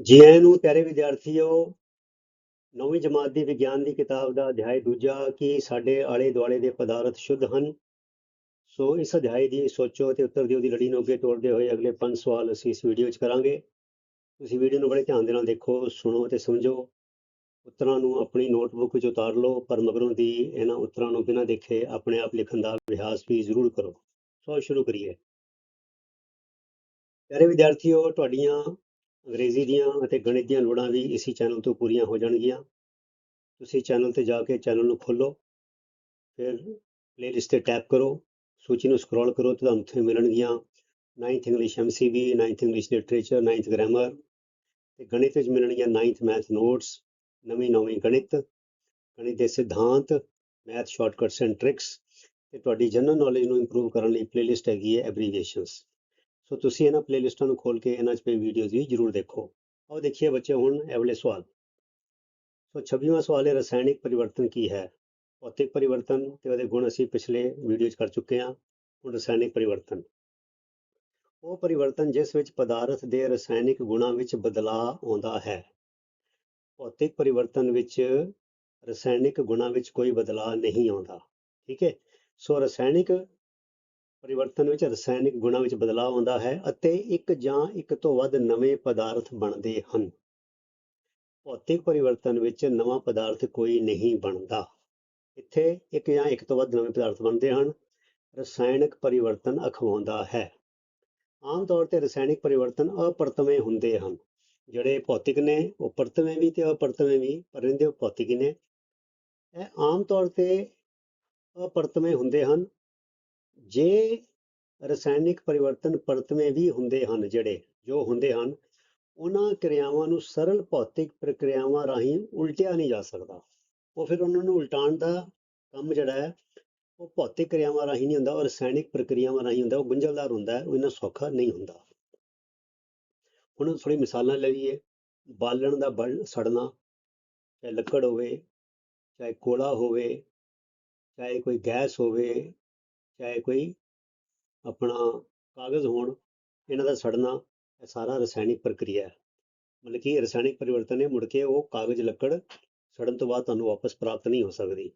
ਜੀ ਆਇਆਂ ਨੂੰ ਪਿਆਰੇ ਵਿਦਿਆਰਥੀਓ, ਨੌਵੀਂ ਜਮਾਤ ਦੀ ਵਿਗਿਆਨ ਦੀ ਕਿਤਾਬ ਦਾ ਅਧਿਆਇ ਦੂਜਾ ਕਿ ਸਾਡੇ ਆਲੇ ਦੁਆਲੇ ਦੇ ਪਦਾਰਥ ਸ਼ੁੱਧ ਹਨ, ਸੋ ਇਸ ਅਧਿਆਇ ਦੀ ਸੋਚੋ ਤੇ ਉੱਤਰ ਦਿਓ ਦੀ ਲੜੀ ਨੂੰ ਅੱਗੇ ਤੋਰਦੇ ਹੋਏ ਅਗਲੇ ਪੰਜ ਸਵਾਲ ਅਸੀਂ ਇਸ ਵੀਡੀਓ 'ਚ ਕਰਾਂਗੇ। ਤੁਸੀਂ ਵੀਡੀਓ ਨੂੰ ਬੜੇ ਧਿਆਨ ਦੇ ਨਾਲ ਦੇਖੋ, ਸੁਣੋ ਤੇ ਸਮਝੋ। ਉੱਤਰਾਂ ਨੂੰ ਆਪਣੀ ਨੋਟਬੁੱਕ ਵਿੱਚ ਉਤਾਰ ਲਓ, ਪਰ ਮਗਰੋਂ ਦੀ ਇਹਨਾਂ ਉੱਤਰਾਂ ਨੂੰ ਬਿਨਾਂ ਦੇਖੇ ਆਪਣੇ ਆਪ ਲਿਖਣ ਦਾ ਅਭਿਆਸ ਵੀ ਜ਼ਰੂਰ ਕਰੋ। ਸੋ ਸ਼ੁਰੂ ਕਰੀਏ। ਪਿਆਰੇ ਵਿਦਿਆਰਥੀਓ, ਤੁਹਾਡੀਆਂ ਅੰਗਰੇਜ਼ੀ ਦੀਆਂ ਅਤੇ ਗਣਿਤ ਦੀਆਂ ਲੋੜਾਂ ਵੀ ਇਸੇ ਚੈਨਲ ਤੋਂ ਪੂਰੀਆਂ ਹੋ ਜਾਣਗੀਆਂ। ਤੁਸੀਂ ਚੈਨਲ ਤੇ ਜਾ ਕੇ ਚੈਨਲ ਨੂੰ ਖੋਲੋ, ਫਿਰ ਪਲੇਲਿਸਟ ਤੇ ਟੈਪ ਕਰੋ, ਸੂਚੀ ਨੂੰ ਸਕਰੋਲ ਕਰੋ ਤੇ ਤੁਹਾਨੂੰ ਉੱਥੇ ਮਿਲਣਗੀਆਂ। 9th English MCB 9th English literature 9th grammar ਤੇ ਗਣਿਤ ਵਿੱਚ ਮਿਲਣਗੀਆਂ 9th ਮੈਥ ਨੋਟਸ ਨਵੀਂ ਨਵੀਂ ਗਣਿਤ ਗਣਿਤ ਦੇ ਸਿਧਾਂਤ ਮੈਥ ਸ਼ਾਰਟਕਟਸ ਐਂਡ ਟ੍ਰਿਕਸ ਤੇ ਤੁਹਾਡੀ ਜਨਰਲ ਨੌਲੇਜ ਨੂੰ ਇੰਪਰੂਵ ਕਰਨ ਲਈ ਪਲੇਲਿਸਟ ਹੈਗੀ ਹੈ ਐਬਰੀਵੀਏਸ਼ਨਸ ਸੋ ਤੁਸੀਂ ਇਹਨਾਂ ਪਲੇਲਿਸਟਾਂ ਨੂੰ ਖੋਲ ਕੇ ਇਹਨਾਂ 'ਚ ਪਈ ਵੀਡੀਓਜ਼ ਵੀ ਜ਼ਰੂਰ ਦੇਖੋ। ਆਓ ਦੇਖੀਏ ਬੱਚੇ, ਹੁਣ ਇਹ ਸਵਾਲ। ਸੋ 26ਵਾਂ ਸਵਾਲ ਹੈ, ਰਸਾਇਣਿਕ ਪਰਿਵਰਤਨ ਕੀ ਹੈ? ਭੌਤਿਕ ਪਰਿਵਰਤਨ ਤੇ ਉਹਦੇ ਗੁਣ ਅਸੀਂ ਪਿਛਲੇ ਵੀਡੀਓ 'ਚ ਕਰ ਚੁੱਕੇ ਹਾਂ, ਹੁਣ ਰਸਾਇਣਿਕ ਪਰਿਵਰਤਨ। ਉਹ ਪਰਿਵਰਤਨ ਜਿਸ ਵਿੱਚ ਪਦਾਰਥ ਦੇ ਰਸਾਇਣਿਕ ਗੁਣਾਂ ਵਿੱਚ ਬਦਲਾਅ ਆਉਂਦਾ ਹੈ। ਭੌਤਿਕ ਪਰਿਵਰਤਨ ਵਿੱਚ ਰਸਾਇਣਿਕ ਗੁਣਾਂ ਵਿੱਚ ਕੋਈ ਬਦਲਾਅ ਨਹੀਂ ਆਉਂਦਾ। ਠੀਕ ਹੈ? ਸੋ ਰਸਾਇਣਿਕ ਪਰਿਵਰਤਨ ਵਿੱਚ ਰਸਾਇਣਿਕ ਗੁਣਾਂ ਵਿੱਚ ਬਦਲਾਅ ਆਉਂਦਾ ਹੈ ਅਤੇ ਇੱਕ ਜਾਂ ਇੱਕ ਤੋਂ ਵੱਧ ਨਵੇਂ ਪਦਾਰਥ ਬਣਦੇ ਹਨ। ਭੌਤਿਕ ਪਰਿਵਰਤਨ ਵਿੱਚ ਨਵਾਂ ਪਦਾਰਥ ਕੋਈ ਨਹੀਂ ਬਣਦਾ। ਇੱਥੇ ਇੱਕ ਜਾਂ ਇੱਕ ਤੋਂ ਵੱਧ ਨਵੇਂ ਪਦਾਰਥ ਬਣਦੇ ਹਨ। ਰਸਾਇਣਕ ਪਰਿਵਰਤਨ ਅਖਵਾਉਂਦਾ ਹੈ। ਆਮ ਤੌਰ ਤੇ ਰਸਾਇਣਿਕ ਪਰਿਵਰਤਨ ਅਪਰਤਵੇਂ ਹੁੰਦੇ ਹਨ। ਜਿਹੜੇ ਭੌਤਿਕ ਨੇ, ਉਹ ਪਰਤਵੇਂ ਵੀ ਤੇ ਅਪਰਤਵੇਂ ਵੀ, ਪਰ ਰਹਿੰਦੇ ਉਹ ਭੌਤਿਕ ਹੀ ਨੇ। ਇਹ ਆਮ ਤੌਰ ਤੇ ਅਪਰਤਵੇਂ ਹੁੰਦੇ ਹਨ। ਜੇ ਰਸਾਇਣਿਕ ਪਰਿਵਰਤਨ ਪਰਤਵੇਂ ਵੀ ਹੁੰਦੇ ਹਨ ਜਿਹੜੇ, ਜੋ ਹੁੰਦੇ ਹਨ, ਉਹਨਾਂ ਕਿਰਿਆਵਾਂ ਨੂੰ ਸਰਲ ਭੌਤਿਕ ਪ੍ਰਕਿਰਿਆਵਾਂ ਰਾਹੀਂ ਉਲਟਿਆ ਨਹੀਂ ਜਾ ਸਕਦਾ। ਉਹ ਫਿਰ ਉਹਨਾਂ ਨੂੰ ਉਲਟਾਉਣ ਦਾ ਕੰਮ ਜਿਹੜਾ ਹੈ, ਉਹ ਭੌਤਿਕ ਕਿਰਿਆਵਾਂ ਰਾਹੀਂ ਨਹੀਂ ਹੁੰਦਾ, ਉਹ ਰਸਾਇਣਿਕ ਪ੍ਰਕਿਰਿਆਵਾਂ ਰਾਹੀਂ ਹੁੰਦਾ, ਉਹ ਗੁੰਝਲਦਾਰ ਹੁੰਦਾ ਹੈ ਉਹ ਇੰਨਾ ਸੌਖਾ ਨਹੀਂ ਹੁੰਦਾ। ਹੁਣ ਥੋੜੀ ਮਿਸਾਲਾਂ ਲੈ ਲਈਏ। ਬਾਲਣ ਦਾ ਬਲ ਸੜਨਾ, ਚਾਹੇ ਲੱਕੜ ਹੋਵੇ, ਚਾਹੇ ਕੋਲਾ ਹੋਵੇ, ਚਾਹੇ ਕੋਈ ਗੈਸ ਹੋਵੇ ਚਾਹੇ ਕੋਈ ਆਪਣਾ ਕਾਗਜ਼ ਹੋਣ, ਇਹਨਾਂ ਦਾ ਸੜਨਾ, ਇਹ ਸਾਰਾ ਰਸਾਇਣਿਕ ਪ੍ਰਕਿਰਿਆ ਹੈ। ਮਤਲਬ ਕਿ ਰਸਾਇਣਿਕ ਪਰਿਵਰਤਨ ਨੇ ਮੁੜ ਕੇ ਉਹ ਕਾਗਜ਼ ਲੱਕੜ ਸੜਨ ਤੋਂ ਬਾਅਦ ਤੁਹਾਨੂੰ ਵਾਪਸ ਪ੍ਰਾਪਤ ਨਹੀਂ ਹੋ ਸਕਦੀ।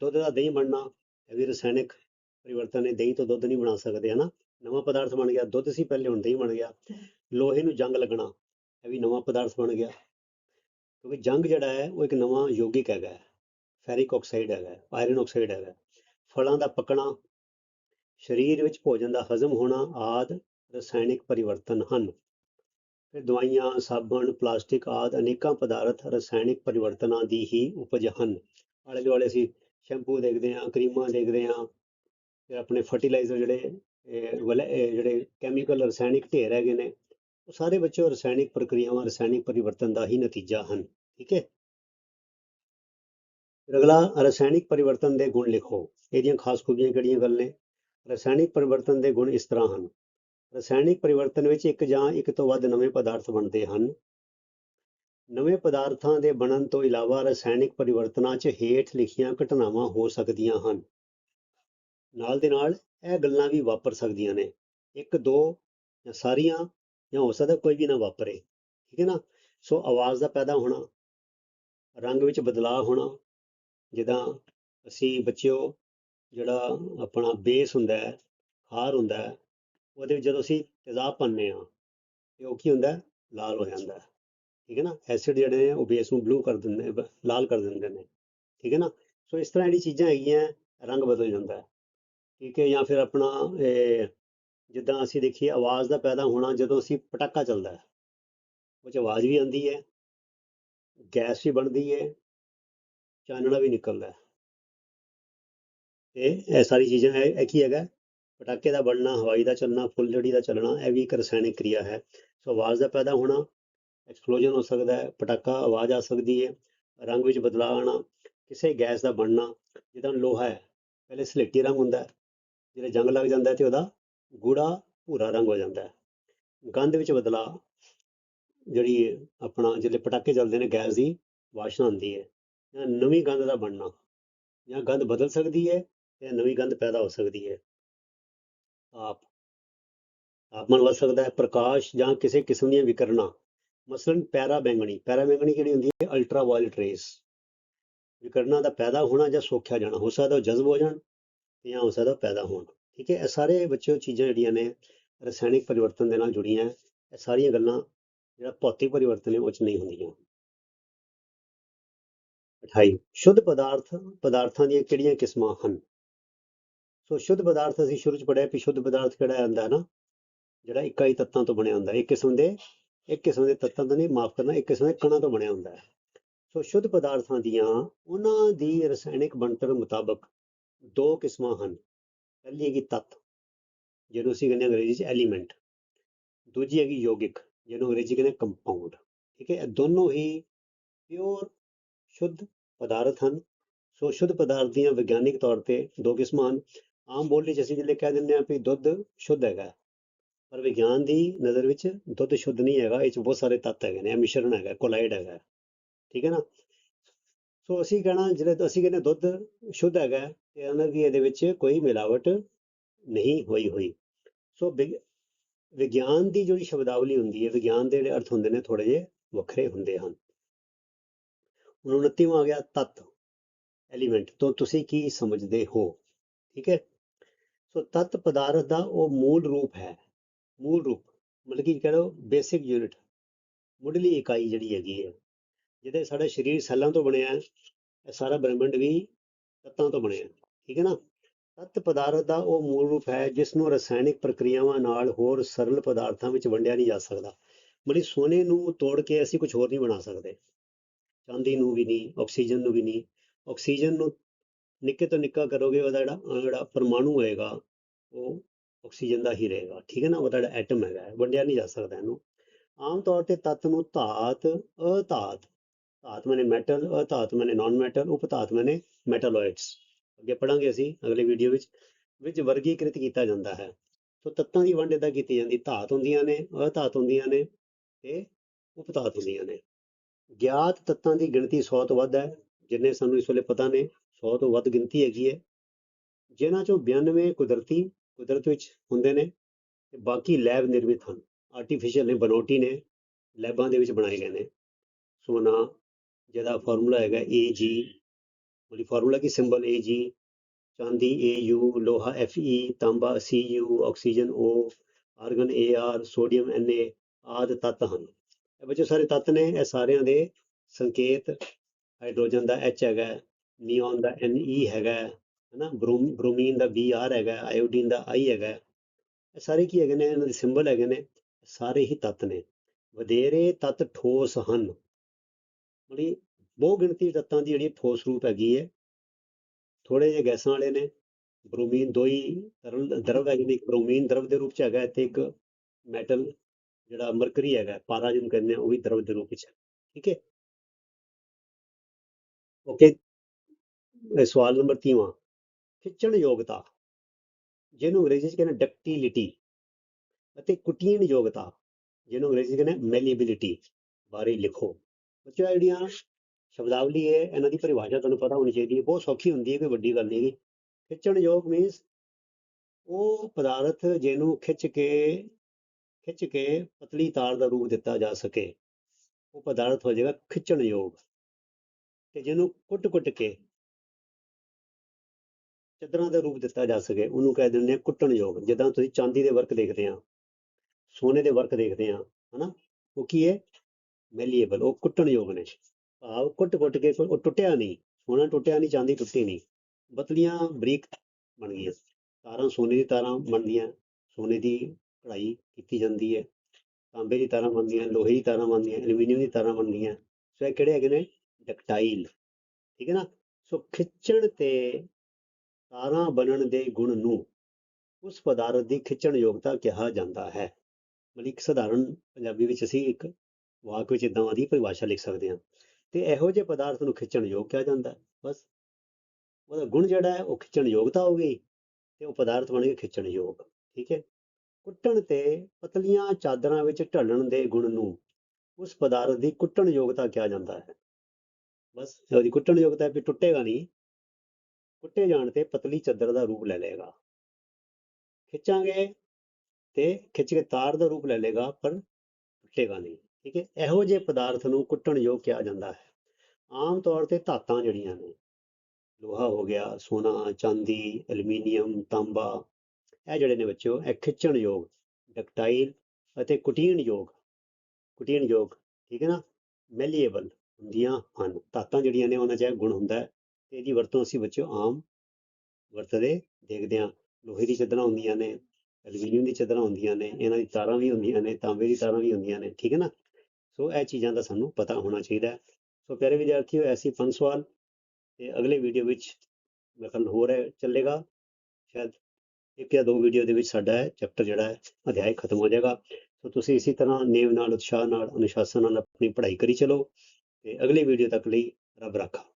ਦੁੱਧ ਦਾ ਦਹੀਂ ਬਣਨਾ, ਇਹ ਵੀ ਰਸਾਇਣਿਕ ਪਰਿਵਰਤਨ ਹੈ ਦਹੀਂ ਤੋਂ ਦੁੱਧ ਨਹੀਂ ਬਣਾ ਸਕਦੇ, ਹਨਾ? ਨਵਾਂ ਪਦਾਰਥ ਬਣ ਗਿਆ, ਦੁੱਧ ਸੀ ਪਹਿਲੇ, ਹੁਣ ਦਹੀਂ ਬਣ ਗਿਆ। ਲੋਹੇ ਨੂੰ ਜੰਗ ਲੱਗਣਾ, ਇਹ ਵੀ ਨਵਾਂ ਪਦਾਰਥ ਬਣ ਗਿਆ। ਕਿਉਂਕਿ ਜੰਗ ਜਿਹੜਾ ਹੈ, ਉਹ ਇੱਕ ਨਵਾਂ ਯੋਗਿਕ ਹੈਗਾ ਫੈਰਿਕ ਆਕਸਾਈਡ ਹੈਗਾ ਆਇਰਨ ਆਕਸਾਈਡ ਹੈਗਾ ਫਲਾਂ ਦਾ ਪੱਕਣਾ ਸਰੀਰ ਵਿੱਚ ਭੋਜਨ ਦਾ ਹਜ਼ਮ ਹੋਣਾ ਆਦ ਰਸਾਇਣਿਕ ਪਰਿਵਰਤਨ ਹਨ। ਫਿਰ ਦਵਾਈਆਂ, ਸਾਬਣ, ਪਲਾਸਟਿਕ ਆਦ ਅਨੇਕਾਂ ਪਦਾਰਥ ਰਸਾਇਣਿਕ ਪਰਿਵਰਤਨਾਂ ਦੀ ਹੀ ਉਪਜ ਹਨ। ਆਲੇ ਦੁਆਲੇ ਅਸੀਂ ਸ਼ੈਂਪੂ ਦੇਖਦੇ ਹਾਂ, ਕਰੀਮਾਂ ਦੇਖਦੇ ਹਾਂ, ਫਿਰ ਆਪਣੇ ਫਰਟੀਲਾਈਜ਼ਰ ਜਿਹੜੇ, ਇਹ ਜਿਹੜੇ ਕੈਮੀਕਲ ਰਸਾਇਣਿਕ ਢੇਰ ਹੈਗੇ ਨੇ, ਉਹ ਸਾਰੇ ਬੱਚੇ ਰਸਾਇਣਿਕ ਪ੍ਰਕਿਰਿਆਵਾਂ, ਰਸਾਇਣਿਕ ਪਰਿਵਰਤਨ ਦਾ ਹੀ ਨਤੀਜਾ ਹਨ। ਠੀਕ ਹੈ? ਅਗਲਾ, ਰਸਾਇਣਿਕ ਪਰਿਵਰਤਨ ਦੇ ਗੁਣ ਲਿਖੋ। ਇਹਦੀਆਂ ਖਾਸ ਖੂਬੀਆਂ ਕਿਹੜੀਆਂ ਗੱਲ ਨੇ? ਰਸਾਇਣਿਕ ਪਰਿਵਰਤਨ ਦੇ ਗੁਣ ਇਸ ਤਰ੍ਹਾਂ ਹਨ। ਰਸਾਇਣਿਕ ਪਰਿਵਰਤਨ ਵਿੱਚ ਇੱਕ ਜਾਂ ਇੱਕ ਤੋਂ ਵੱਧ ਨਵੇਂ ਪਦਾਰਥ ਬਣਦੇ ਹਨ। ਨਵੇਂ ਪਦਾਰਥਾਂ ਦੇ ਬਣਨ ਤੋਂ ਇਲਾਵਾ ਰਸਾਇਣਿਕ ਪਰਿਵਰਤਨਾਂ 'ਚ ਹੇਠ ਲਿਖੀਆਂ ਘਟਨਾਵਾਂ ਹੋ ਸਕਦੀਆਂ ਹਨ। ਨਾਲ ਦੇ ਨਾਲ ਇਹ ਗੱਲਾਂ ਵੀ ਵਾਪਰ ਸਕਦੀਆਂ ਨੇ। ਇੱਕ, ਦੋ ਜਾਂ ਸਾਰੀਆਂ ਜਾਂ ਹੋ ਸਕਦਾ ਕੋਈ ਵੀ ਨਾ ਵਾਪਰੇ। ਠੀਕ ਹੈ ਨਾ? ਸੋ ਆਵਾਜ਼ ਦਾ ਪੈਦਾ ਹੋਣਾ, ਰੰਗ ਵਿੱਚ ਬਦਲਾਅ ਹੋਣਾ, ਜਿੱਦਾਂ ਅਸੀਂ ਬੱਚਿਓ ਜਿਹੜਾ ਆਪਣਾ ਬੇਸ ਹੁੰਦਾ ਹੈ, ਹਾਰ ਹੁੰਦਾ ਹੈ, ਉਹਦੇ ਵਿੱਚ ਜਦੋਂ ਅਸੀਂ ਤੇਜ਼ਾਬ ਪਾਉਂਦੇ ਹਾਂ, ਤੇ ਉਹ ਕੀ ਹੁੰਦਾ ਲਾਲ ਹੋ ਜਾਂਦਾ ਠੀਕ ਹੈ ਨਾ? ਐਸਿਡ ਜਿਹੜੇ ਨੇ, ਉਹ ਬੇਸ ਨੂੰ ਬਲੂ ਕਰ ਦਿੰਦੇ ਲਾਲ ਕਰ ਦਿੰਦੇ ਨੇ। ਠੀਕ ਹੈ ਨਾ? ਸੋ ਇਸ ਤਰ੍ਹਾਂ ਜਿਹੜੀ ਚੀਜ਼ਾਂ ਹੈਗੀਆਂ, ਰੰਗ ਬਦਲ ਜਾਂਦਾ ਹੈ। ਠੀਕ ਹੈ? ਜਾਂ ਫਿਰ ਆਪਣਾ ਇਹ ਜਿੱਦਾਂ ਅਸੀਂ ਦੇਖੀਏ, ਆਵਾਜ਼ ਦਾ ਪੈਦਾ ਹੋਣਾ, ਜਦੋਂ ਅਸੀਂ ਪਟਾਕਾ ਚੱਲਦਾ ਹੈ, ਉਹ 'ਚ ਆਵਾਜ਼ ਵੀ ਆਉਂਦੀ ਹੈ, ਗੈਸ ਵੀ ਬਣਦੀ ਹੈ, ਚਾਨਣਾ ਵੀ ਨਿਕਲਦਾ ਹੈ। ਤੇ ਇਹ ਸਾਰੀ ਚੀਜ਼ਾਂ ਇਹ ਇਹ ਕੀ ਹੈਗਾ? ਪਟਾਕੇ ਦਾ ਬਣਨਾ, ਹਵਾਈ ਦਾ ਚੱਲਣਾ ਫੁੱਲਝੜੀ ਦਾ ਚੱਲਣਾ, ਇਹ ਵੀ ਇੱਕ ਰਸਾਇਣਿਕ ਕਿਰਿਆ ਹੈ। ਸੋ ਆਵਾਜ਼ ਦਾ ਪੈਦਾ ਹੋਣਾ ਐਕਸਪਲੋਜਨ ਹੋ ਸਕਦਾ ਹੈ, ਪਟਾਕਾ, ਆਵਾਜ਼ ਆ ਸਕਦੀ ਹੈ, ਰੰਗ ਵਿੱਚ ਬਦਲਾਅ ਆਉਣਾ, ਕਿਸੇ ਗੈਸ ਦਾ ਬਣਨਾ, ਜਿੱਦਾਂ ਲੋਹਾ ਹੈ, ਪਹਿਲੇ ਸਲੇਟੀ ਰੰਗ ਹੁੰਦਾ ਹੈ, ਜਦੋਂ ਜੰਗ ਲੱਗ ਜਾਂਦਾ ਹੈ ਤੇ ਉਹਦਾ ਗੂੜਾ ਭੂਰਾ ਰੰਗ ਹੋ ਜਾਂਦਾ ਹੈ। ਗੰਧ ਵਿੱਚ ਬਦਲਾਅ, ਜਿਹੜੀ ਆਪਣਾ, ਜਿਹੜੇ ਪਟਾਕੇ ਚੱਲਦੇ ਨੇ, ਗੈਸ ਦੀ ਵਾਸ਼ਨਾ ਹੁੰਦੀ ਹੈ। ਜਾਂ ਨਵੀਂ ਗੰਧ ਦਾ ਬਣਨਾ, ਜਾਂ ਗੰਧ ਬਦਲ ਸਕਦੀ ਹੈ ਤੇ ਨਵੀਂ ਗੰਧ ਪੈਦਾ ਹੋ ਸਕਦੀ ਹੈ। ਆਪ ਤਾਪਮਾਨ ਵੱਧ ਸਕਦਾ ਹੈ। ਪ੍ਰਕਾਸ਼ ਜਾਂ ਕਿਸੇ ਕਿਸਮ ਦੀਆਂ ਵਿਕਰਨਾਂ ਮਸਲਨ ਪੈਰਾ ਬੈਂਗਣੀ। ਪੈਰਾ ਬੈਂਗਣੀ ਕਿਹੜੀ ਹੁੰਦੀ ਹੈ? Ultra violet rays. ਵਿਕਰਨਾਂ ਦਾ ਪੈਦਾ ਹੋਣਾ ਜਾਂ ਸੋਖਿਆ ਜਾਣਾ। ਹੋ ਸਕਦਾ ਉਹ ਜਜ਼ਬ ਹੋ ਜਾਣ ਜਾਂ ਹੋ ਸਕਦਾ ਪੈਦਾ ਹੋਣ। ਠੀਕ ਹੈ? ਇਹ ਸਾਰੇ ਬੱਚਿਓ ਚੀਜ਼ਾਂ ਜਿਹੜੀਆਂ ਨੇ ਰਸਾਇਣਿਕ ਪਰਿਵਰਤਨ ਦੇ ਨਾਲ ਜੁੜੀਆਂ ਹੈ। ਇਹ ਸਾਰੀਆਂ ਗੱਲਾਂ ਜਿਹੜਾ ਭੌਤਿਕ ਪਰਿਵਰਤਨ ਹੈ, ਉਹ ਚ ਨਹੀਂ ਹੁੰਦੀਆਂ। 28 ਸ਼ੁੱਧ ਪਦਾਰਥ, ਪਦਾਰਥਾਂ ਦੀਆਂ ਕਿਹੜੀਆਂ ਕਿਸਮਾਂ ਹਨ? ਸੋ ਸ਼ੁੱਧ ਪਦਾਰਥ ਅਸੀਂ ਸ਼ੁਰੂ ਚ ਪੜਿਆ ਕਿ ਸ਼ੁੱਧ ਪਦਾਰਥ ਕਿਹੜਾ ਹੁੰਦਾ ਹੈ ਨਾ? ਜਿਹੜਾ ਇਕਾਈ ਤੱਤਾਂ ਤੋਂ ਬਣਿਆ ਹੁੰਦਾ ਇੱਕ ਕਿਸਮ ਦੇ, ਇੱਕ ਕਿਸਮ ਦੇ ਤੱਤਾਂ ਤੋਂ ਨਹੀਂ, ਮਾਫ ਕਰਨਾ, ਇੱਕ ਕਿਸਮ ਦੇ ਕਣਾਂ ਤੋਂ ਬਣਿਆ ਹੁੰਦਾ ਹੈ। ਸੋ ਸ਼ੁੱਧ ਪਦਾਰਥਾਂ ਦੀਆਂ, ਉਹਨਾਂ ਦੀ ਰਸਾਇਣਿਕ ਬਣਤਰ ਮੁਤਾਬਕ ਦੋ ਕਿਸਮਾਂ ਹਨ। ਪਹਿਲੀ ਹੈਗੀ ਤੱਤ, ਜਿਹਨੂੰ ਅਸੀਂ ਕਹਿੰਦੇ ਅੰਗਰੇਜ਼ੀ ਚ ਐਲੀਮੈਂਟ। ਦੂਜੀ ਹੈਗੀ ਯੋਗਿਕ, ਜਿਹਨੂੰ ਅੰਗਰੇਜ਼ੀ ਕਹਿੰਦੇ ਕੰਪਾਊਂਡ। ਠੀਕ ਹੈ, ਇਹ ਦੋਨੋਂ ਹੀ ਪਿਓਰ ਸ਼ੁੱਧ ਪਦਾਰਥ ਹਨ। ਸੋ ਸ਼ੁੱਧ ਪਦਾਰਥ ਦੀਆਂ ਵਿਗਿਆਨਿਕ ਤੌਰ ਤੇ ਦੋ ਕਿਸਮਾਂ ਹਨ। ਆਮ ਬੋਲੀ ਚ ਅਸੀਂ ਜਿਹੜੇ ਕਹਿ ਦਿੰਦੇ ਹਾਂ ਵੀ ਦੁੱਧ ਸ਼ੁੱਧ ਹੈਗਾ। ਪਰ ਵਿਗਿਆਨ ਦੀ ਨਜ਼ਰ ਵਿੱਚ ਦੁੱਧ ਸ਼ੁੱਧ ਨਹੀਂ ਹੈਗਾ, ਇਹ ਚ ਬਹੁਤ ਸਾਰੇ ਤੱਤ ਹੈਗੇ ਨੇ ਮਿਸ਼ਰਣ ਹੈਗਾ ਕੋਲਾਈਡ ਹੈਗਾ, ਠੀਕ ਹੈ ਨਾ? ਸੋ ਅਸੀਂ ਕਹਿਣਾ ਜਿਹੜੇ ਅਸੀਂ ਕਹਿੰਦੇ ਦੁੱਧ ਸ਼ੁੱਧ ਹੈਗਾ, ਤੇ ਇਹਨਾਂ ਦੀ ਇਹਦੇ ਵਿੱਚ ਕੋਈ ਮਿਲਾਵਟ ਨਹੀਂ ਹੋਈ ਹੋਈ। ਸੋ ਵਿਗ- ਵਿਗਿਆਨ ਦੀ ਜਿਹੜੀ ਸ਼ਬਦਾਵਲੀ ਹੁੰਦੀ ਹੈ, ਵਿਗਿਆਨ ਦੇ ਜਿਹੜੇ ਅਰਥ ਹੁੰਦੇ ਨੇ ਥੋੜੇ ਜਿਹੇ ਵੱਖਰੇ ਹੁੰਦੇ ਹਨ। ਹੁਣ 29ਵਾਂ ਆ ਗਿਆ ਤੱਤ, ਐਲੀਮੈਂਟ, ਤੋਂ ਤੁਸੀਂ ਕੀ ਸਮਝਦੇ ਹੋ? ਠੀਕ ਹੈ? ਸੋ ਤੱਤ ਪਦਾਰਥ ਦਾ ਉਹ ਮੂਲ ਰੂਪ ਹੈ, ਮੂਲ ਰੂਪ, ਮਤਲਬ ਕਿ ਕਹਿ ਲਓ ਬੇਸਿਕ ਯੂਨਿਟ ਮੁੱਢਲੀ ਇਕਾਈ ਜਿਹੜੀ ਹੈਗੀ ਹੈ, ਜਿਹਦੇ ਸਾਡੇ ਸਰੀਰ ਸੈੱਲਾਂ ਤੋਂ ਬਣਿਆ ਹੈ, ਇਹ ਸਾਰਾ ਬ੍ਰਹਿਮੰਡ ਵੀ ਤੱਤਾਂ ਤੋਂ ਬਣਿਆ ਠੀਕ ਹੈ ਨਾ? ਤੱਤ ਪਦਾਰਥ ਦਾ ਉਹ ਮੂਲ ਰੂਪ ਹੈ ਜਿਸ ਨੂੰ ਰਸਾਇਣਿਕ ਪ੍ਰਕਿਰਿਆਵਾਂ ਨਾਲ ਹੋਰ ਸਰਲ ਪਦਾਰਥਾਂ ਵਿੱਚ ਵੰਡਿਆ ਨਹੀਂ ਜਾ ਸਕਦਾ, ਮਤਲਬ ਸੋਨੇ ਨੂੰ ਤੋੜ ਕੇ ਅਸੀਂ ਕੁਝ ਹੋਰ ਨਹੀਂ ਬਣਾ ਸਕਦੇ, ਚਾਂਦੀ ਨੂੰ ਵੀ ਨਹੀਂ, ਆਕਸੀਜਨ ਨੂੰ ਵੀ ਨਹੀਂ, ਆਕਸੀਜਨ ਨੂੰ ਨਿੱਕੇ ਤੋਂ ਨਿੱਕਾ ਕਰੋਗੇ, ਉਹਦਾ ਜਿਹੜਾ ਜਿਹੜਾ ਪਰਮਾਣੂ ਹੋਏਗਾ, ਉਹ ਆਕਸੀਜਨ ਦਾ ਹੀ ਰਹੇਗਾ, ਠੀਕ ਹੈ ਨਾ? ਉਹਦਾ ਜਿਹੜਾ ਐਟਮ ਹੈਗਾ, ਵੰਡਿਆ ਨਹੀਂ ਜਾ ਸਕਦਾ ਇਹਨੂੰ। ਆਮ ਤੌਰ ਤੇ ਤੱਤ ਨੂੰ ਧਾਤ, ਅਧਾਤ, ਧਾਤ ਮਾਨੇ ਮੈਟਲ ਅਧਾਤ ਮਾਨੇ ਨਾਨ ਮੈਟਲ ਉਪ ਧਾਤ ਮਾਨੇ ਅੱਗੇ ਪੜਾਂਗੇ ਅਸੀਂ ਅਗਲੇ ਵੀਡੀਓ ਵਿੱਚ ਵਿੱਚ ਵਰਗੀਕ੍ਰਿਤ ਕੀਤਾ ਜਾਂਦਾ ਹੈ। ਸੋ ਤੱਤਾਂ ਦੀ ਵੰਡ ਏਦਾਂ ਕੀਤੀ ਜਾਂਦੀ, ਧਾਤ ਹੁੰਦੀਆਂ ਨੇ, ਅਧਾਤ ਹੁੰਦੀਆਂ ਨੇ ਤੇ ਉਪ ਧਾਤ ਹੁੰਦੀਆਂ ਨੇ। ਗਿਆਤ ਤੱਤਾਂ ਦੀ ਗਿਣਤੀ 100 ਤੋਂ ਵੱਧ ਹੈ, ਜਿੰਨੇ ਸਾਨੂੰ ਇਸ ਵੇਲੇ ਪਤਾ ਨੇ। 100 ਤੋਂ ਵੱਧ ਗਿਣਤੀ ਹੈਗੀ ਹੈ। ਜਿਨ੍ਹਾਂ ਚੋਂ 92 ਕੁਦਰਤੀ, ਕੁਦਰਤ ਵਿੱਚ ਹੁੰਦੇ ਨੇ ਤੇ ਬਾਕੀ ਲੈਬ ਨਿਰਮਿਤ ਹਨ। ਆਰਟੀਫੀਸ਼ੀਅਲ ਨੇ, ਬਨੌਟੀ ਨੇ, ਲੈਬਾਂ ਦੇ ਵਿੱਚ ਬਣਾਏ ਗਏ ਨੇ। ਸੋਨਾ ਜਿਹਦਾ ਫਾਰਮੂਲਾ ਹੈਗਾ Ag ਉਹਦੀ ਫਾਰਮੂਲਾ ਕੀ? ਸਿੰਬਲ Ag ਚਾਂਦੀ Au ਲੋਹਾ Fe ਤਾਂਬਾ Cu oxygen O, argon Ar sodium Na ਆਦਿ ਤੱਤ ਹਨ। ਇਹ ਬੱਚੇ ਸਾਰੇ ਤੱਤ ਨੇ, ਇਹ ਸਾਰਿਆਂ ਦੇ ਸੰਕੇਤ, ਹਾਈਡਰੋਜਨ ਦਾ H ਹੈਗਾ। ਨਿਓਨ ਦਾ ਐਨ ਈ ਹੈਗਾ, ਹਨਾ? ਬ੍ਰੋਮ, ਬ੍ਰੋਮੀਨ ਦਾ ਬੀ ਆਰ ਹੈਗਾ, ਆਇਓਡੀਨ ਦਾ ਆਈ ਹੈਗਾ। ਇਹ ਸਾਰੇ ਕੀ ਹੈਗੇ ਨੇ? ਇਹਨਾਂ ਦੇ ਸਿੰਬਲ ਹੈਗੇ ਨੇ। ਸਾਰੇ ਹੀ ਤੱਤ ਨੇ। ਵਧੇਰੇ ਤੱਤ ਠੋਸ ਹਨ। ਮੜੀ ਬਹੁ ਗਿਣਤੀ ਤੱਤਾਂ ਦੀ ਜਿਹੜੀ ਠੋਸ ਰੂਪ ਹੈਗੀ ਹੈ ਥੋੜੇ ਜਿਹੇ ਗੈਸਾਂ ਵਾਲੇ ਨੇ। ਬ੍ਰੋਮੀਨ ਦੋ ਹੀ ਤਰਲ, ਦਰਵ ਹੈਗੇ ਨੇ। ਇੱਕ ਬ੍ਰੋਮੀਨ ਦਰਵ ਦੇ ਰੂਪ ਚ ਹੈਗਾ ਹੈ ਤੇ ਇੱਕ ਮੈਟਲ ਜਿਹੜਾ ਮਰਕਰੀ ਹੈਗਾ, ਪਾਰਾ ਜਿਹਨੂੰ ਕਹਿੰਦੇ ਆ, ਉਹ ਵੀ ਦਰਵ ਦੇ ਰੂਪ ਵਿੱਚ ਹੈ। ਠੀਕ ਹੈ? ਓਕੇ ਇਹ ਸਵਾਲ ਨੰਬਰ 30ਵਾਂ ਖਿੱਚਣ ਯੋਗਤਾ, ਜਿਹਨੂੰ ਅੰਗਰੇਜ਼ੀ ਚ ਕਹਿੰਦੇ ਡਕਟਿਲਿਟੀ ਅਤੇ ਕੁਟੀਨ ਯੋਗਤਾ, ਜਿਹਨੂੰ ਅੰਗਰੇਜ਼ੀ ਚ ਕਹਿੰਦੇ ਮੈਲੀਬਿਲਿਟੀ ਬਾਰੇ ਲਿਖੋ। ਬੱਚਿਓ ਜਿਹੜੀਆਂ ਸ਼ਬਦਾਵਲੀ ਹੈ, ਇਹਨਾਂ ਦੀ ਪਰਿਭਾਸ਼ਾ ਤੁਹਾਨੂੰ ਪਤਾ ਹੋਣੀ ਚਾਹੀਦੀ ਹੈ, ਬਹੁਤ ਸੌਖੀ ਹੁੰਦੀ ਹੈ, ਕੋਈ ਵੱਡੀ ਗੱਲ ਨਹੀਂ ਹੈਗੀ। ਖਿੱਚਣ ਯੋਗ ਮੀਨਸ ਉਹ ਪਦਾਰਥ ਜਿਹਨੂੰ ਖਿੱਚ ਕੇ ਖਿੱਚ ਕੇ ਪਤਲੀ ਤਾਰ ਦਾ ਰੂਪ ਦਿੱਤਾ ਜਾ ਸਕੇ, ਉਹ ਪਦਾਰਥ ਹੋ ਜਾਏਗਾ ਖਿੱਚਣ ਯੋਗ, ਤੇ ਜਿਹਨੂੰ ਕੁੱਟ-ਕੁੱਟ ਕੇ ਚਦਰਾਂ ਦਾ ਰੂਪ ਦਿੱਤਾ ਜਾ ਸਕੇ, ਉਹਨੂੰ ਕਹਿ ਦਿੰਦੇ ਆ ਕੁੱਟਣ ਯੋਗ। ਜਿੱਦਾਂ ਤੁਸੀਂ ਚਾਂਦੀ ਦੇ ਵਰਕ ਦੇਖਦੇ ਆ ਸੋਨੇ ਦੇ ਵਰਕ ਦੇਖਦੇ ਆ ਹਨਾ? ਉਹ ਕੀ ਹੈ? ਮੈਲੀਏਬਲ ਉਹ ਕੁੱਟਣ ਯੋਗ ਨੇ। ਭਾਵ ਕੁੱਟ-ਕੁੱਟ ਕੇ ਉਹ ਟੁੱਟਿਆ ਨਹੀਂ, ਸੋਨਾ ਟੁੱਟਿਆ ਨਹੀਂ, ਚਾਂਦੀ ਟੁੱਟੀ ਨਹੀਂ। ਬਤਲੀਆਂ ਬਰੀਕ ਬਣ ਗਈਆਂ, ਤਾਰਾਂ ਸੋਨੇ ਦੀ ਤਾਰਾਂ ਬਣਦੀਆਂ, ਸੋਨੇ ਦੀ ਕਢਾਈ ਕੀਤੀ ਜਾਂਦੀ ਹੈ। ਤਾਂਬੇ ਦੀ ਤਾਰਾਂ ਬਣਦੀਆਂ, ਲੋਹੇ ਦੀ ਤਾਰਾਂ ਬਣਦੀਆਂ ਐਲੂਮੀਨੀਅਮ ਦੀ ਤਾਰਾਂ ਬਣਦੀਆਂ। ਸੋ ਇਹ ਕਿਹੜੇ ਹੈਗੇ ਨੇ? ਡਕਟਾਈਲ ਠੀਕ ਹੈ ਨਾ? ਸੋ ਖਿੱਚਣ ਤੇ ਤਾਰਾਂ ਬਣਨ ਦੇ ਗੁਣ ਨੂੰ ਉਸ ਪਦਾਰਥ ਦੀ ਖਿੱਚਣ ਯੋਗਤਾ ਕਿਹਾ ਜਾਂਦਾ ਹੈ। ਮਤਲਬ ਇੱਕ ਸਧਾਰਨ ਪੰਜਾਬੀ ਵਿੱਚ ਅਸੀਂ ਇੱਕ ਵਾਕ ਵਿੱਚ ਇਦਾਂ ਦੀ ਪਰਿਭਾਸ਼ਾ ਲਿਖ ਸਕਦੇ ਹਾਂ। ਤੇ ਇਹੋ ਜਿਹੇ ਪਦਾਰਥ ਨੂੰ ਖਿੱਚਣ ਯੋਗ ਕਿਹਾ ਜਾਂਦਾ ਹੈ। ਬਸ ਉਹਦਾ ਗੁਣ ਜਿਹੜਾ ਹੈ, ਉਹ ਖਿੱਚਣ ਯੋਗਤਾ ਹੋ ਗਈ ਤੇ ਉਹ ਪਦਾਰਥ ਬਣ ਕੇ ਖਿੱਚਣ ਯੋਗ, ਠੀਕ ਹੈ? ਕੁੱਟਣ ਤੇ ਪਤਲੀਆਂ ਚਾਦਰਾਂ ਵਿੱਚ ਢਲਣ ਦੇ ਗੁਣ ਨੂੰ ਉਸ ਪਦਾਰਥ ਦੀ ਕੁੱਟਣ ਯੋਗਤਾ ਕਿਹਾ ਜਾਂਦਾ ਹੈ। ਬਸ ਉਹਦੀ ਕੁੱਟਣ ਯੋਗਤਾ ਵੀ ਟੁੱਟੇਗਾ ਨਹੀਂ। ਕੁੱਟੇ ਜਾਣ ਤੇ ਪਤਲੀ ਚਾਦਰ ਦਾ ਰੂਪ ਲੈ ਲਏਗਾ। ਖਿੱਚਾਂਗੇ ਤੇ ਖਿੱਚ ਕੇ ਤਾਰ ਦਾ ਰੂਪ ਲੈ ਲਏਗਾ, ਪਰ ਟੁੱਟੇਗਾ ਨਹੀਂ, ਠੀਕ ਹੈ? ਇਹੋ ਜਿਹੇ ਪਦਾਰਥ ਨੂੰ ਕੁੱਟਣ ਯੋਗ ਕਿਹਾ ਜਾਂਦਾ ਹੈ। ਆਮ ਤੌਰ ਤੇ ਧਾਤਾਂ ਜਿਹੜੀਆਂ ਨੇ, ਲੋਹਾ ਹੋ ਗਿਆ, ਸੋਨਾ, ਚਾਂਦੀ, ਐਲੂਮੀਨੀਅਮ, ਤਾਂਬਾ, ਇਹ ਜਿਹੜੇ ਨੇ ਬੱਚਿਓ, ਇਹ ਖਿੱਚਣਯੋਗ ਡਕਟਾਈਲ ਅਤੇ ਕੁਟੀਣਯੋਗ ਕੁਟੀਣਯੋਗ ਠੀਕ ਹੈ ਨਾ? ਮੈਲੀਏਬਲ ਹੁੰਦੀਆਂ ਹਨ। ਧਾਤਾਂ ਜਿਹੜੀਆਂ ਨੇ, ਉਹਨਾਂ 'ਚ ਇਹ ਗੁਣ ਹੁੰਦਾ ਹੈ। ਤੇ ਇਹਦੀ ਵਰਤੋਂ ਅਸੀਂ ਬੱਚਿਓ ਆਮ ਵਰਤਦੇ ਦੇਖਦੇ ਹਾਂ। ਲੋਹੇ ਦੀ ਚਾਦਰਾਂ ਹੁੰਦੀਆਂ ਨੇ, ਐਲੂਮੀਨੀਅਮ ਦੀ ਚਾਦਰਾਂ ਹੁੰਦੀਆਂ ਨੇ, ਇਹਨਾਂ ਦੀ ਤਾਰਾਂ ਵੀ ਹੁੰਦੀਆਂ ਨੇ, ਤਾਂਬੇ ਦੀ ਤਾਰਾਂ ਵੀ ਹੁੰਦੀਆਂ ਨੇ, ਠੀਕ ਹੈ ਨਾ? ਸੋ ਇਹ ਚੀਜ਼ਾਂ ਦਾ ਸਾਨੂੰ ਪਤਾ ਹੋਣਾ ਚਾਹੀਦਾ ਹੈ। ਸੋ ਪਿਆਰੇ ਵਿਦਿਆਰਥੀਓ ਐਸੀ ਪੰਜ ਸਵਾਲ ਤੇ ਅਗਲੇ ਵੀਡੀਓ ਵਿੱਚ ਮੇਰੇ ਖਿਆਲ ਹੋਰ ਹੈ ਚੱਲੇਗਾ। ਸ਼ਾਇਦ ਇੱਕ ਜਾਂ ਦੋ ਵੀਡੀਓ ਦੇ ਵਿੱਚ ਸਾਡਾ ਇਹ ਚੈਪਟਰ ਜਿਹੜਾ ਹੈ, ਅਧਿਆਇ ਖਤਮ ਹੋ ਜਾਏਗਾ। ਸੋ ਤੁਸੀਂ ਇਸੇ ਤਰ੍ਹਾਂ ਨੇਮ ਨਾਲ, ਉਤਸ਼ਾਹ ਨਾਲ, ਅਨੁਸ਼ਾਸਨ ਨਾਲ ਆਪਣੀ ਪੜ੍ਹਾਈ ਕਰੀ ਚਲੋ ਤੇ ਅਗਲੇ ਵੀਡੀਓ ਤੱਕ ਲਈ ਰੱਬ ਰਾਖਾ।